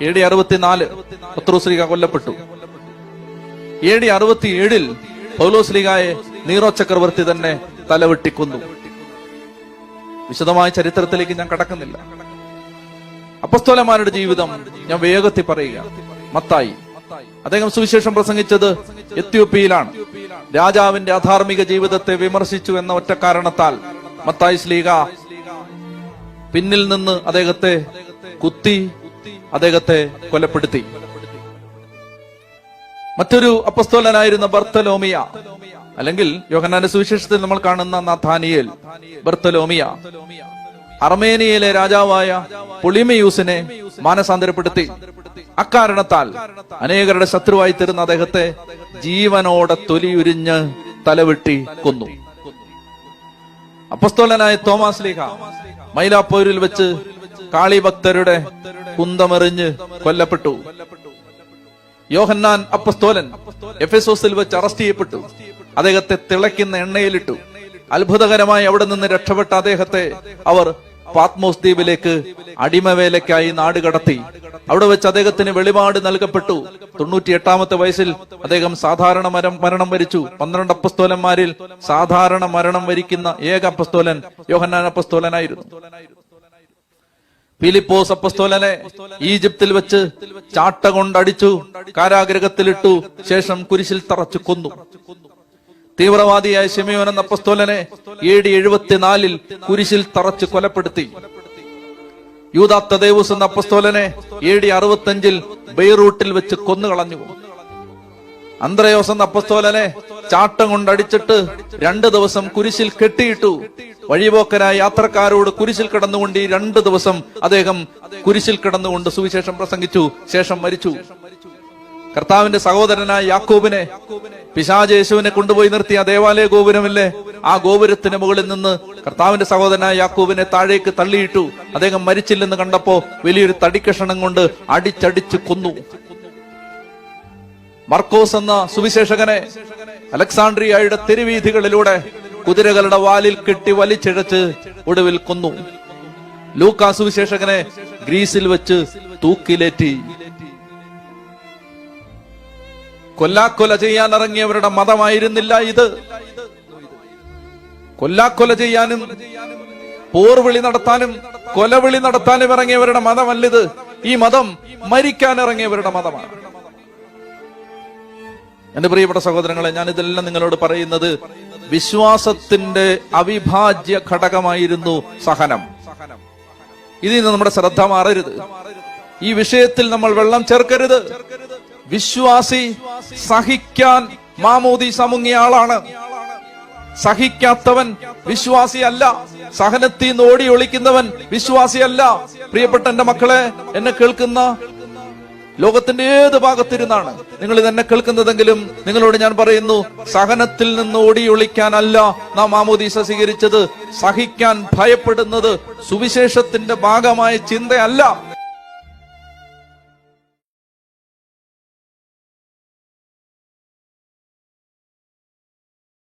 A D അറുപത്തിനാല് പത്രോസ്ലിക കൊല്ലപ്പെട്ടു. എ ഡി പൗലോസ് പൗലോസ്ലികായെ നീറോ ചക്രവർത്തി തന്നെ തലവെട്ടിക്കൊന്നു. വിശദമായ ചരിത്രത്തിലേക്ക് ഞാൻ കടക്കുന്നില്ല. അപ്പസ്തോലന്മാരുടെ ജീവിതം ഞാൻ വേഗത്തിൽ പറയുക. മത്തായി. അദ്ദേഹം സുവിശേഷം പ്രസംഗിച്ചത് എത്യോപ്യയിലാണ്. രാജാവിന്റെ അധാർമിക ജീവിതത്തെ വിമർശിച്ചു എന്ന ഒറ്റ കാരണത്താൽ മത്തായി സ്ലീഗ പിന്നിൽ നിന്ന് അദ്ദേഹത്തെ കുത്തി അദ്ദേഹത്തെ കൊലപ്പെടുത്തി. മറ്റൊരു അപ്പസ്തോലനായിരുന്ന ബർത്തലോമിയ അല്ലെങ്കിൽ യോഹന്നാന്റെ സുവിശേഷത്തിൽ നമ്മൾ കാണുന്ന നഥാനിയേൽ ബർത്തലോമിയ അർമേനിയയിലെ രാജാവായ പൊളിമയൂസിനെ മാനസാന്തരപ്പെടുത്തി. അക്കാരണത്താൽ അനേകരുടെ ശത്രുവായി തീർന്ന അദ്ദേഹത്തെ ജീവനോടെ തൊലിയുരിഞ്ഞ് തലവെട്ടി കൊന്നു. അപ്പസ്തോലനായ തോമാസ് ലീഹ മൈലാപ്പോരിൽ വെച്ച് കാളിഭക്തരുടെ കുന്തമെറിഞ്ഞ് കൊല്ലപ്പെട്ടു. യോഹന്നാൻ അപ്പസ്തോലൻ എഫെസോസിൽ വെച്ച് അറസ്റ്റ് ചെയ്യപ്പെട്ടു. അദ്ദേഹത്തെ തിളയ്ക്കുന്ന എണ്ണയിലിട്ടു. അത്ഭുതകരമായി അവിടെ നിന്ന് രക്ഷപ്പെട്ട അദ്ദേഹത്തെ അവർ പാത്മോസ് ദ്വീപിലേക്ക് അടിമവേലയ്ക്കായി നാട് കടത്തി. അവിടെ വെച്ച് അദ്ദേഹത്തിന് വെളിപാട് നൽകപ്പെട്ടു. തൊണ്ണൂറ്റി എട്ടാമത്തെ വയസ്സിൽ അദ്ദേഹം സാധാരണ മരം മരണം വരിച്ചു. പന്ത്രണ്ട് അപ്പസ്തോലന്മാരിൽ സാധാരണ മരണം വരിക്കുന്ന ഏക അപ്പസ്തോലൻ യോഹന്നാൻ അപ്പസ്തോലനായിരുന്നു. ഫിലിപ്പോസ് അപ്പസ്തോലനെ ഈജിപ്തിൽ വെച്ച് ചാട്ട കൊണ്ടടിച്ചു കാരാഗ്രഹത്തിലിട്ടു ശേഷം കുരിശിൽ തറച്ചു കൊന്നു. തീവ്രവാദിയായ ഷെമിയോൻ എന്ന അപ്പസ്തോലനെ എ ഡി എഴുപത്തിനാലിൽ കുരിശിൽ തറച്ച് കൊലപ്പെടുത്തി. യൂദാത്ത ദേവൂസ് എന്ന അപ്പസ്തോലനെ എ ഡി അറുപത്തഞ്ചിൽ ബെയ്റൂട്ടിൽ വെച്ച് കൊന്നുകളഞ്ഞു. അന്ത്രയോസ് എന്ന അപ്പസ്തോലനെ ചാട്ടം കൊണ്ടടിച്ചിട്ട് രണ്ടു ദിവസം കുരിശിൽ കെട്ടിയിട്ടു. വഴിപോക്കരായ യാത്രക്കാരോട് കുരിശിൽ കിടന്നുകൊണ്ട് ഈ രണ്ടു ദിവസം അദ്ദേഹം കുരിശിൽ കിടന്നുകൊണ്ട് സുവിശേഷം പ്രസംഗിച്ചു ശേഷം മരിച്ചു. കർത്താവിന്റെ സഹോദരനായ യാക്കോബിനെ പിശാജ് യേശുവിനെ കൊണ്ടുപോയി നിർത്തിയ ദേവാലയ ഗോപുരമില്ലേ? ആ ഗോപുരത്തിന് മുകളിൽ നിന്ന് കർത്താവിന്റെ സഹോദരനായ യാക്കോബിനെ താഴേക്ക് തള്ളിയിട്ടു അദ്ദേഹം മരിച്ചില്ലെന്ന് കണ്ടപ്പോ വലിയൊരു തടിക്കഷണം കൊണ്ട് അടിച്ചടിച്ച് കൊന്നു. മർക്കോസ് എന്ന സുവിശേഷകനെ അലക്സാണ്ട്രിയയുടെ തെരുവീഥികളിലൂടെ കുതിരകളുടെ വാലിൽ കെട്ടി വലിച്ചിഴച്ച് ഒടുവിൽ കൊന്നു. ലൂക്കാസു വിശേഷകനെ ഗ്രീസിൽ വെച്ച് തൂക്കിലേറ്റി. കൊല്ലാക്കൊല ചെയ്യാൻ ഇറങ്ങിയവരുടെ മതമായിരുന്നില്ല ഇത്. കൊല്ലാക്കൊല ചെയ്യാനും പോർവിളി നടത്താനും കൊലവിളി നടത്താനും ഇറങ്ങിയവരുടെ മതമല്ലിത്. ഈ മതം മരിക്കാൻ ഇറങ്ങിയവരുടെ മതമാണ്. എന്റെ പ്രിയപ്പെട്ട സഹോദരങ്ങളെ ഞാൻ ഇതെല്ലാം നിങ്ങളോട് പറയുന്നത് വിശ്വാസത്തിന്റെ അവിഭാജ്യ ഘടകമായിരുന്നു സഹനം. ഇതിൽ നിന്ന് നമ്മുടെ ശ്രദ്ധ മാറരുത്. ഈ വിഷയത്തിൽ നമ്മൾ വെള്ളം ചേർക്കരുത്. വിശ്വാസി സഹിക്കാൻ മാമോദി സമുങ്ങിയ ആളാണ്. സഹിക്കാത്തവൻ വിശ്വാസിയല്ല. സഹനത്തിൽ നിന്ന് ഓടി ഒളിക്കുന്നവൻ വിശ്വാസിയല്ല. പ്രിയപ്പെട്ട എന്റെ മക്കളെ എന്നെ കേൾക്കുന്ന ലോകത്തിന്റെ ഏത് ഭാഗത്തിരുന്നാണ് നിങ്ങൾ ഇതെന്നെ കേൾക്കുന്നതെങ്കിലും നിങ്ങളോട് ഞാൻ പറയുന്നു സഹനത്തിൽ നിന്ന് ഓടിയൊളിക്കാനല്ല നാം മാമോദീസ സ്വീകരിച്ചത്. സഹിക്കാൻ ഭയപ്പെടുന്നത് സുവിശേഷത്തിന്റെ ഭാഗമായ ചിന്തയല്ല.